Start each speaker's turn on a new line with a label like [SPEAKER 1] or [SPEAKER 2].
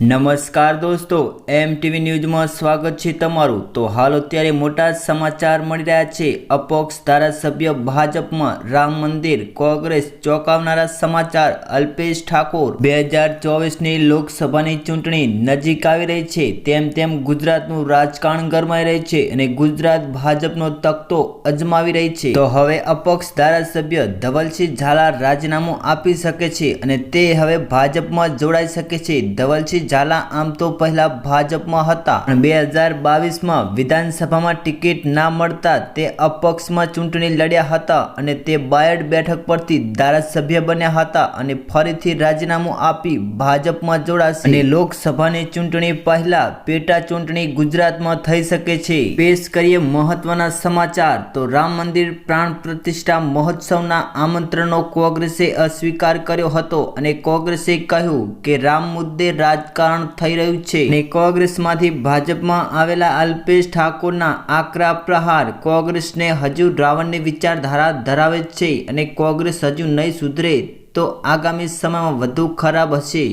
[SPEAKER 1] નમસ્કાર દોસ્તો એમ ટીવી ન્યૂઝમાં સ્વાગત છે તમારું. તો હાલ અત્યારે મોટા સમાચાર મળી રહ્યા છે. અપક્ષ ધારાસભ્ય ભાજપમાં રામ મંદિર, કોંગ્રેસ ચોંકાવનારા સમાચાર અલ્પેશ ઠાકોર. બે હજાર ચોવીસની લોકસભાની ચૂંટણી નજીક આવી રહી છે. તેમ તેમ ગુજરાતનું રાજકારણ ગરમાઈ રહી છે અને ગુજરાત ભાજપનો તખતો અજમાવી રહી છે. તો હવે અપક્ષ ધારાસભ્ય ધવલસિંહ ઝાલા રાજીનામું આપી શકે છે અને તે હવે ભાજપમાં જોડાઈ શકે છે. ધવલસિંહ ઝાલા આમ તો પહેલા ભાજપમાં હતા. બે હજાર બાવીસમાં વિધાનસભામાં ટિકિટ ના મળતા તે અપક્ષમાં ચૂંટણી લડ્યા હતા અને તે બાયડ બેઠક પરથી ધારાસભ્ય બન્યા હતા અને ફરીથી રાજીનામું આપી ભાજપમાં જોડાશે. અને લોકસભાની ચૂંટણી પહેલા પેટા ચૂંટણી ગુજરાતમાં થઈ શકે છે. પેશ કરીએ મહત્વના સમાચાર. તો રામ મંદિર પ્રાણ પ્રતિષ્ઠા મહોત્સવના આમંત્રણનો કોંગ્રેસે અસ્વીકાર કર્યો હતો અને કોંગ્રેસે કહ્યું કે રામ મુદ્દે રાજકારણ થઈ રહ્યું છે. ને કોંગ્રેસમાંથી ભાજપમાં આવેલા અલ્પેશ ઠાકોરના આકરા પ્રહાર કોંગ્રેસને હજુ રાવણની વિચારધારા ધરાવે છે અને કોંગ્રેસ હજુ નહીં સુધરે તો આગામી સમયમાં વધુ ખરાબ હશે.